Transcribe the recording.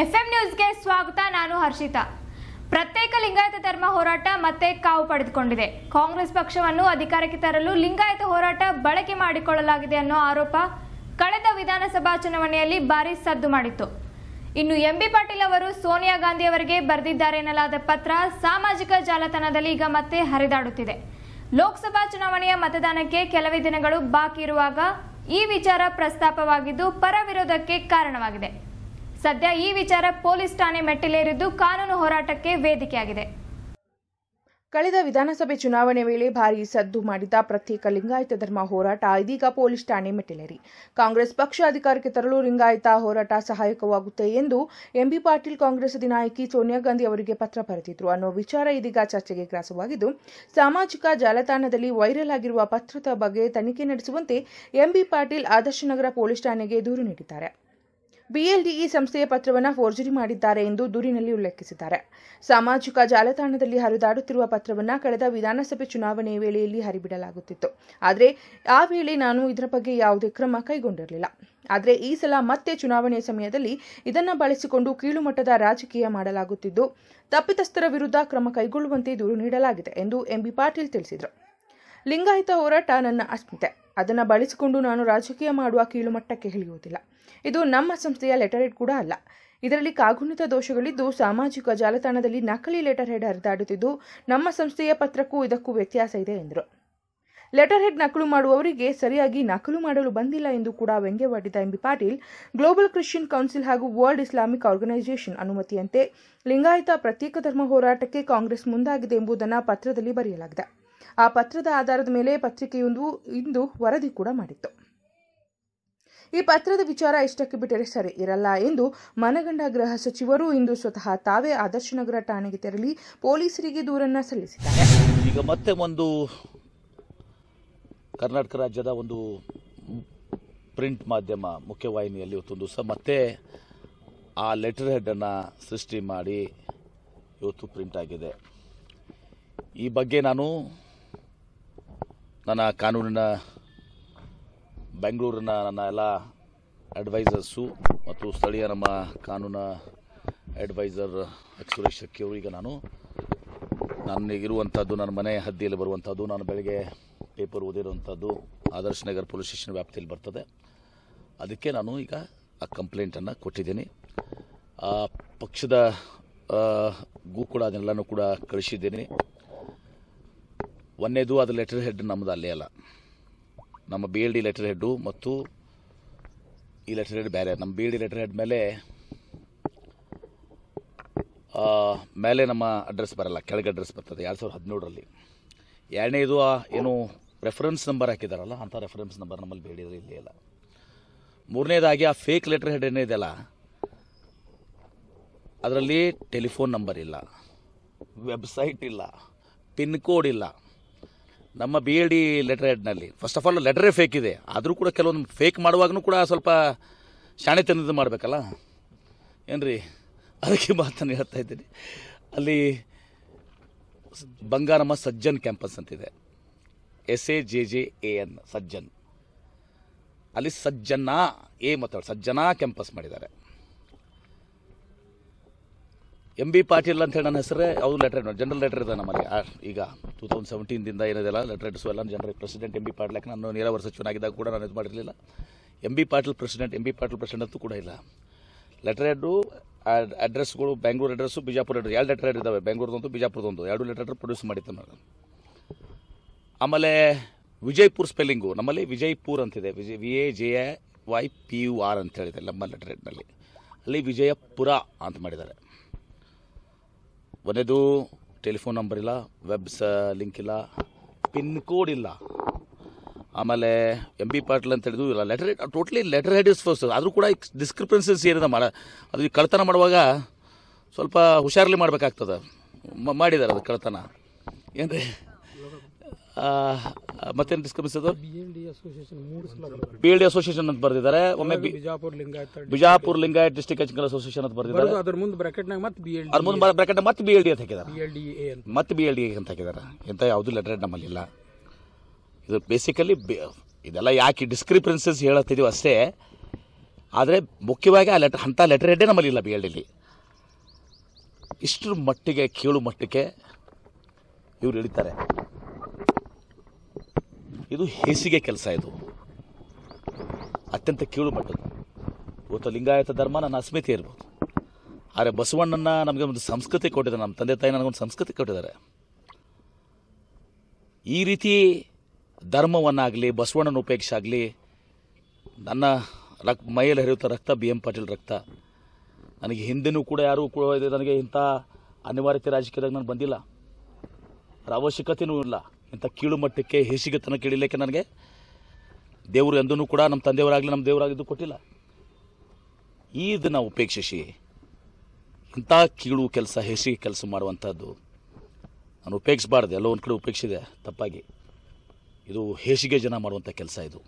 FM ನ್ಯೂಸ್ಗೆ ಸ್ವಾಗತ, ನಾನು ಹರ್ಷಿತಾ. ಪ್ರತ್ಯೇಕ ಲಿಂಗಾಯತ ಧರ್ಮ ಹೋರಾಟ ಮತ್ತೆ ಕಾವು ಪಡೆದುಕೊಂಡಿದೆ. ಕಾಂಗ್ರೆಸ್ ಪಕ್ಷವನ್ನು ಅಧಿಕಾರಕ್ಕೆ ತರಲು ಲಿಂಗಾಯತ ಹೋರಾಟ ಬಳಕೆ ಮಾಡಿಕೊಳ್ಳಲಾಗಿದೆ ಅನ್ನೋ ಆರೋಪ ಕಳೆದ ವಿಧಾನಸಭಾ ಚುನಾವಣೆಯಲ್ಲಿ ಭಾರಿ ಸದ್ದು ಮಾಡಿತ್ತು. ಇನ್ನು ಎಂಬಿ ಪಾಟೀಲ್ ಅವರು ಸೋನಿಯಾ ಗಾಂಧಿ ಅವರಿಗೆ ಬರೆದಿದ್ದಾರೆ ಎನ್ನಲಾದ ಪತ್ರ ಸಾಮಾಜಿಕ ಜಾಲತಾಣದಲ್ಲಿ ಈಗ ಮತ್ತೆ ಹರಿದಾಡುತ್ತಿದೆ. ಲೋಕಸಭಾ ಚುನಾವಣೆಯ ಮತದಾನಕ್ಕೆ ಕೆಲವೇ ದಿನಗಳು ಬಾಕಿ ಇರುವಾಗ ಈ ವಿಚಾರ ಪ್ರಸ್ತಾಪವಾಗಿದ್ದು ಪರ ವಿರೋಧಕ್ಕೆ ಕಾರಣವಾಗಿದೆ. ಸದ್ಯ ಈ ವಿಚಾರ ಪೊಲೀಸ್ ಠಾಣೆ ಮೆಟ್ಟಿಲೇರಿದ್ದು ಕಾನೂನು ಹೋರಾಟಕ್ಕೆ ವೇದಿಕೆಯಾಗಿದೆ. ಕಳೆದ ವಿಧಾನಸಭೆ ಚುನಾವಣೆ ವೇಳೆ ಭಾರೀ ಸದ್ದು ಮಾಡಿದ ಪ್ರತ್ಯೇಕ ಲಿಂಗಾಯತ ಧರ್ಮ ಹೋರಾಟ ಇದೀಗ ಪೊಲೀಸ್ ಠಾಣೆ ಮೆಟ್ಟಿಲೇರಿ. ಕಾಂಗ್ರೆಸ್ ಪಕ್ಷ ಅಧಿಕಾರಕ್ಕೆ ತರಲು ಲಿಂಗಾಯತ ಹೋರಾಟ ಸಹಾಯಕವಾಗುತ್ತೆ ಎಂದು ಎಂಬಿ ಪಾಟೀಲ್ ಕಾಂಗ್ರೆಸ್ ನಾಯಕಿ ಸೋನಿಯಾ ಗಾಂಧಿ ಅವರಿಗೆ ಪತ್ರ ಬರೆದಿದ್ರು. ಅನ್ನೋ ವಿಚಾರ ಇದೀಗ ಚರ್ಚೆಗೆ ಗ್ರಾಸವಾಗಿದ್ದು, ಸಾಮಾಜಿಕ ಜಾಲತಾಣದಲ್ಲಿ ವೈರಲ್ ಆಗಿರುವ ಪತ್ರದ ಬಗ್ಗೆ ತನಿಖೆ ನಡೆಸುವಂತೆ ಎಂಬಿ ಪಾಟೀಲ್ ಆದರ್ಶನಗರ ಪೊಲೀಸ್ ಠಾಣೆಗೆ ದೂರು ನೀಡಿದ್ದಾರೆ. ಬಿಎಲ್ಡಿಇ ಸಂಸ್ಥೆಯ ಪತ್ರವನ್ನು ಫೋರ್ಜರಿ ಮಾಡಿದ್ದಾರೆ ಎಂದು ದೂರಿನಲ್ಲಿ ಉಲ್ಲೇಖಿಸಿದ್ದಾರೆ. ಸಾಮಾಜಿಕ ಜಾಲತಾಣದಲ್ಲಿ ಹರಿದಾಡುತ್ತಿರುವ ಪತ್ರವನ್ನು ಕಳೆದ ವಿಧಾನಸಭೆ ಚುನಾವಣೆ ವೇಳೆಯಲ್ಲಿ ಹರಿಬಿಡಲಾಗುತ್ತಿತ್ತು. ಆದರೆ, ಆ ವೇಳೆ ನಾನು ಇದರ ಬಗ್ಗೆ ಯಾವುದೇ ಕ್ರಮ ಕೈಗೊಂಡಿರಲಿಲ್ಲ. ಆದರೆ, ಈ ಸಲ ಮತ್ತೆ ಚುನಾವಣೆ ಸಮಯದಲ್ಲಿ ಇದನ್ನು ಬಳಸಿಕೊಂಡು ಕೀಳುಮಟ್ಟದ ರಾಜಕೀಯ ಮಾಡಲಾಗುತ್ತಿದ್ದು, ತಪ್ಪಿತಸ್ಥರ ವಿರುದ್ಧ ಕ್ರಮ ಕೈಗೊಳ್ಳುವಂತೆ ದೂರು ನೀಡಲಾಗಿದೆ ಎಂದು ಎಂಬಿ ಪಾಟೀಲ್ ತಿಳಿಸಿದರು. ಲಿಂಗಾಯತ ಹೋರಾಟ ನನ್ನ ಅಸ್ಮಿತೆ. ಅದನ್ನು ಬಳಸಿಕೊಂಡು ನಾನು ರಾಜಕೀಯ ಮಾಡುವ ಕೀಳುಮಟ್ಟಕ್ಕೆ ಇಳಿಯುವುದಿಲ್ಲ. ಇದು ನಮ್ಮ ಸಂಸ್ಥೆಯ ಲೆಟರ್ ಹೆಡ್ ಕೂಡ ಅಲ್ಲ. ಇದರಲ್ಲಿ ಕಾಗುಣಿತ ದೋಷಗಳಿದ್ದು ಸಾಮಾಜಿಕ ಜಾಲತಾಣದಲ್ಲಿ ನಕಲಿ ಲೆಟರ್ ಹೆಡ್ ಹರಿದಾಡುತ್ತಿದ್ದು ನಮ್ಮ ಸಂಸ್ಥೆಯ ಪತ್ರಕ್ಕೂ ಇದಕ್ಕೂ ವ್ಯತ್ಯಾಸ ಇದೆ ಎಂದರು. ಲೆಟರ್ ಹೆಡ್ ನಕಲು ಮಾಡುವವರಿಗೆ ಸರಿಯಾಗಿ ನಕಲು ಮಾಡಲು ಬಂದಿಲ್ಲ ಎಂದು ಕೂಡ ವ್ಯಂಗ್ಯವಾಡಿದ M B Patil global Christian council ಹಾಗೂ ವರ್ಲ್ಡ್ ಇಸ್ಲಾಮಿಕ್ ಆರ್ಗನೈಸೇಷನ್ ಅನುಮತಿಯಂತೆ ಲಿಂಗಾಯತ ಪ್ರತ್ಯೇಕ ಧರ್ಮ ಹೋರಾಟಕ್ಕೆ ಕಾಂಗ್ರೆಸ್ ಮುಂದಾಗಿದೆ ಎಂಬುದನ್ನು ಪತ್ರದಲ್ಲಿ ಬರೆಯಲಾಗಿದೆ. ಆ ಪತ್ರದ ಆಧಾರದ ಮೇಲೆ ಪತ್ರಿಕೆಯೊಂದು ಇಂದು ವರದಿ ಕೂಡ ಮಾಡಿತ್ತು. ಈ ಪತ್ರದ ವಿಚಾರ ಇಷ್ಟಕ್ಕೆ ಬಿಟ್ಟರೆ ಸರಿ ಇರಲ್ಲ ಎಂದು ಮನಗಂಡ ಗೃಹ ಸಚಿವರು ಇಂದು ಸ್ವತಃ ತಾವೇ ಆದರ್ಶನಗರ ಠಾಣೆಗೆ ತೆರಳಿ ಪೊಲೀಸರಿಗೆ ದೂರನ್ನ ಸಲ್ಲಿಸಿದ್ದಾರೆ. ಈಗ ಮತ್ತೆ ಒಂದು ಕರ್ನಾಟಕ ರಾಜ್ಯದ ಒಂದು ಪ್ರಿಂಟ್ ಮಾಧ್ಯಮ ಮುಖ್ಯವಾಹಿನಿಯಲ್ಲಿ ಇವತ್ತೊಂದು ದಿವಸ ಮತ್ತೆ ಆ ಲೆಟರ್ ಹೆಡ್ಡನ್ನು ಸೃಷ್ಟಿ ಮಾಡಿ ಇವತ್ತು ಪ್ರಿಂಟ್ ಆಗಿದೆ. ಈ ಬಗ್ಗೆ ನಾನು ನನ್ನ ಕಾನೂನಿನ ಬೆಂಗಳೂರಿನ ನನ್ನ ಎಲ್ಲ ಅಡ್ವೈಸರ್ಸು ಮತ್ತು ಸ್ಥಳೀಯ ನಮ್ಮ ಕಾನೂನ ಅಡ್ವೈಸರ್ ಸುರೇಶ್ ಶೆಟ್ಟಿ ಅವರಿಗೆ ನಾನು ನನಗಿರುವಂಥದ್ದು ನನ್ನ ಮನೆ ಹದ್ದಿಯಲ್ಲಿ ಬರುವಂಥದ್ದು, ನಾನು ಬೆಳಗ್ಗೆ ಪೇಪರ್ ಓದಿರುವಂಥದ್ದು ಆದರ್ಶ್ ನಗರ್ ಪೊಲೀಸ್ ಸ್ಟೇಷನ್ ವ್ಯಾಪ್ತಿಯಲ್ಲಿ ಬರ್ತದೆ. ಅದಕ್ಕೆ ನಾನು ಈಗ ಆ ಕಂಪ್ಲೇಂಟನ್ನು ಕೊಟ್ಟಿದ್ದೀನಿ. ಆ ಪಕ್ಷದ ಗೂ ಕೂಡ ಅದನ್ನೆಲ್ಲನೂ ಕೂಡ ಕಳಿಸಿದ್ದೀನಿ. ಒಂದೇದು ಅದು ಲೆಟರ್ ಹೆಡ್ ನಮ್ಮದು ಅಲ್ಲೇ ಅಲ್ಲ. ನಮ್ಮ B L D letter head ಮತ್ತು ಈ ಲೆಟರ್ ಹೆಡ್ ಬೇರೆ. ನಮ್ಮ B L D letter head ಮೇಲೆ ಮೇಲೆ ನಮ್ಮ ಅಡ್ರೆಸ್ ಬರಲ್ಲ. ಕೆಳಗೆ ಅಡ್ರೆಸ್ ಬರ್ತದೆ. ಎರಡು ಸಾವಿರದ ಹದಿನೇಳರಲ್ಲಿ ಎರಡನೇದು ಏನು ರೆಫರೆನ್ಸ್ ನಂಬರ್ ಹಾಕಿದಾರಲ್ಲ ಅಂಥ ರೆಫರೆನ್ಸ್ ನಂಬರ್ ನಮ್ಮಲ್ಲಿ ಬೇಡಿದ್ರೆ ಇಲ್ಲೇ ಇಲ್ಲ. ಮೂರನೇದಾಗಿ, ಆ ಫೇಕ್ ಲೆಟರ್ ಹೆಡ್ ಏನಿದೆಯಲ್ಲ ಅದರಲ್ಲಿ ಟೆಲಿಫೋನ್ ನಂಬರ್ ಇಲ್ಲ. ವೆಬ್ಸೈಟ್ ಇಲ್ಲ. ಪಿನ್ ಕೋಡ್ ಇಲ್ಲ. ನಮ್ಮ B A D letter first of all ಲೆಟರೇ fake ಇದೆ. ಆದರೂ ಕೂಡ ಕೆಲವೊಂದು ಫೇಕ್ ಮಾಡುವಾಗೂ ಕೂಡ ಸ್ವಲ್ಪ ಶಾಣೆತನದ ಮಾಡಬೇಕಲ್ಲ? ಏನ್ರಿ? ಅದಕ್ಕೆ ಮಾತನ್ನು ಹೇಳ್ತಾ ಇದ್ದೀನಿ. ಅಲ್ಲಿ ಬಂಗಾರಮ್ಮ ಸಜ್ಜನ್ ಕ್ಯಾಂಪಸ್ ಅಂತಿದೆ. S A J J A N Sajjan. ಅಲ್ಲಿ ಸಜ್ಜನ ಎ ಮಾತಾಡ, ಸಜ್ಜನಾ ಕ್ಯಾಂಪಸ್ ಮಾಡಿದ್ದಾರೆ. ಎಂ ಬಿ ಪಾಟೀಲ್ ಅಂತ ಹೇಳಿ ನನ್ನ ಹೆಸರೇ. ಅವ್ರು ಲೆಟರ್ ಜನರಲ್ ಲೆಟರ್ ಇದೆ ನಮ್ಮಲ್ಲಿ. ಈಗ ಟೂ ತೌಸಂಡ್ ಸೆವೆಂಟೀನಿಂದ ಏನಿದೆಲ್ಲ ಲೆಟರ್ ಹೆಡ್ಸು ಎಲ್ಲ general president M B Patil ನಾನು ನೀರಾವರಿ ಸಚಿವನಾಗಿದ್ದಾಗ ಕೂಡ ನಾನು ಇದು ಮಾಡಿರಲಿಲ್ಲ. M B Patil president M B Patil president ಅಂತೂ ಕೂಡ ಇಲ್ಲ. ಲೆಟರ್ ಹೆಡ್ಡು ಅಡ್ರೆಸ್ಗಳು ಬೆಂಗಳೂರು ಅಡ್ರೆಸ್ಸು ಬಿಜಾಪುರ ಅಡ್ರೆಸ್ ಎರಡು ಲೆಟರ್ ಹೆಡ್ ಇದ್ದಾವೆ. ಬೆಂಗಳೂರದೊಂದು ಬಿಜಾಪುರದೊಂದು ಎರಡು ಲೆಟರ್ ಪ್ರೊಡ್ಯೂಸ್ ಮಾಡಿದ್ದೆ ನಾನು. ಆಮೇಲೆ ವಿಜಯಪುರ್ ಸ್ಪೆಲ್ಲಿಂಗು ನಮ್ಮಲ್ಲಿ ವಿಜಯಪುರ್ ಅಂತಿದೆ. Vijay V A J A Y P U R ಅಂತ ಹೇಳಿದೆ ನಮ್ಮ ಲೆಟರ್ ಹೆಡ್ನಲ್ಲಿ ಅಲ್ಲಿ ವಿಜಯಪುರ ಅಂತ ಮಾಡಿದ್ದಾರೆ. ಒಂದೇದು ಟೆಲಿಫೋನ್ ನಂಬರ್ ಇಲ್ಲ ವೆಬ್ಸ್ ಲಿಂಕ್ ಇಲ್ಲ ಪಿನ್ ಕೋಡ್ ಇಲ್ಲ. ಆಮೇಲೆ ಎಂ ಬಿ ಪಾಟೀಲ್ ಅಂತ ಹೇಳಿದ್ರು, ಇಲ್ಲ letter totally letter head is first ಆದರೂ ಕೂಡ ಡಿಸ್ಕ್ರಿಪೆನ್ಸಸ್ ಏನಿದೆ ಮಾಡ, ಅದು ಈ ಕಳ್ತನ ಮಾಡುವಾಗ ಸ್ವಲ್ಪ ಹುಷಾರಲ್ಲಿ ಮಾಡಬೇಕಾಗ್ತದೆ. ಮಾಡಿದ್ದಾರೆ ಅದು ಕಳ್ತನ ಏನ್ರಿ? ಮತ್ತೇನು ಡಿಸ್ಕಮಿಸ್ ಅದು? ಬಿ ಎಲ್ ಡಿ ಅಸೋಸಿಯೇಷನ್ ಅಂತ ಬರೆದಿದ್ದಾರೆ. ಒಮ್ಮೆ Bijapur Lingayat Bijapur Lingayat district education association ಅಂತ ಬರೆದಿದ್ದಾರೆ. ಬರೋದು ಅದ್ರ ಮುಂದೆ ಬ್ರಾಕೆಟ್ನಾಗ ಮತ್ತೆ ಬಿ ಎಲ್ ಅದ್ರ ಮುಂದೆ ಬ್ರಾಕೆಟ್ ಮತ್ತೆ ಬಿ ಎಲ್ ಡಿ ಅಂತ ಹಾಕಿದ್ದಾರೆ. ಮತ್ತೆ ಬಿ ಎಲ್ ಡಿ ಅಂತ ಹಾಕಿದ್ದಾರೆ. ಇಂಥ ಯಾವುದು ಲೆಟರ್ ನಮ್ಮಲ್ಲಿ ಇಲ್ಲ. ಇದು ಬೇಸಿಕಲಿ ಇದೆಲ್ಲ ಯಾಕೆ ಡಿಸ್ಕ್ರಿಪ್ರೆನ್ಸಸ್ ಹೇಳತ್ತಿದೀವಿ ಅಷ್ಟೇ. ಆದರೆ ಮುಖ್ಯವಾಗಿ ಆ ಲೆಟರ್ ಅಂಥ ಲೆಟರ್ ಹೆಡ್ಡೇ ನಮ್ಮಲ್ಲಿ ಇಲ್ಲ ಬಿ ಎಲ್ ಡಿಲಿ ಇಷ್ಟರ ಮಟ್ಟಿಗೆ ಕೀಳು ಮಟ್ಟಕ್ಕೆ ಇವ್ರು ಇಳಿತಾರೆ ಇದು ಹೇಸಿಗೆ ಕೆಲಸ ಇದು. ಅತ್ಯಂತ ಕೀಳು ಮಟ್ಟದ್ದು. ಇವತ್ತು ಲಿಂಗಾಯತ ಧರ್ಮ ನನ್ನ ಅಸ್ಮಿತೆ ಇರ್ಬೋದು. ಆದರೆ ಬಸವಣ್ಣನ ನಮಗೆ ಒಂದು ಸಂಸ್ಕೃತಿ ಕೊಟ್ಟಿದ್ದಾರೆ. ನಮ್ಮ ತಂದೆ ತಾಯಿ ನನಗೊಂದು ಸಂಸ್ಕೃತಿ ಕೊಟ್ಟಿದ್ದಾರೆ. ಈ ರೀತಿ ಧರ್ಮವನ್ನಾಗಲಿ, ಬಸವಣ್ಣನ ಉಪೇಕ್ಷೆ ಆಗಲಿ, ನನ್ನ ರಕ್, ಮೈಯಲ್ಲಿ ಹರಿಯುತ್ತ ರಕ್ತ, ಬಿ. ಎಂ. ಪಾಟೀಲ್ ರಕ್ತ, ನನಗೆ ಹಿಂದೆನೂ ಕೂಡ ಯಾರೂ ಕೂಡ ನನಗೆ ಇಂಥ ಅನಿವಾರ್ಯತೆ ರಾಜಕೀಯದಾಗ ನಾನು ಬಂದಿಲ್ಲ. ಅವಶ್ಯಕತೆಯೂ ಇಲ್ಲ. ಇಂಥ ಕೀಳು ಮಟ್ಟಕ್ಕೆ ಹೇಸಿಗೆತನ ಕೇಳಿಲಿಕ್ಕೆ ನನಗೆ ದೇವರು ಎಂದೂ ಕೂಡ ನಮ್ಮ ತಂದೆಯವರಾಗಲಿ ನಮ್ಮ ದೇವರಾಗಿದ್ದು ಕೊಟ್ಟಿಲ್ಲ. ಇದನ್ನು ಉಪೇಕ್ಷಿಸಿ ಇಂಥ ಕೀಳು ಕೆಲಸ, ಹೇಸಿಗೆ ಕೆಲಸ ಮಾಡುವಂಥದ್ದು ನಾನು ಉಪೇಕ್ಷಿಸಬಾರ್ದು. ಎಲ್ಲೋ ಒಂದು ಕಡೆ ಉಪೇಕ್ಷಿದೆ ತಪ್ಪಾಗಿ. ಇದು ಹೇಸಿಗೆ ಜನ ಮಾಡುವಂಥ ಕೆಲಸ ಇದು.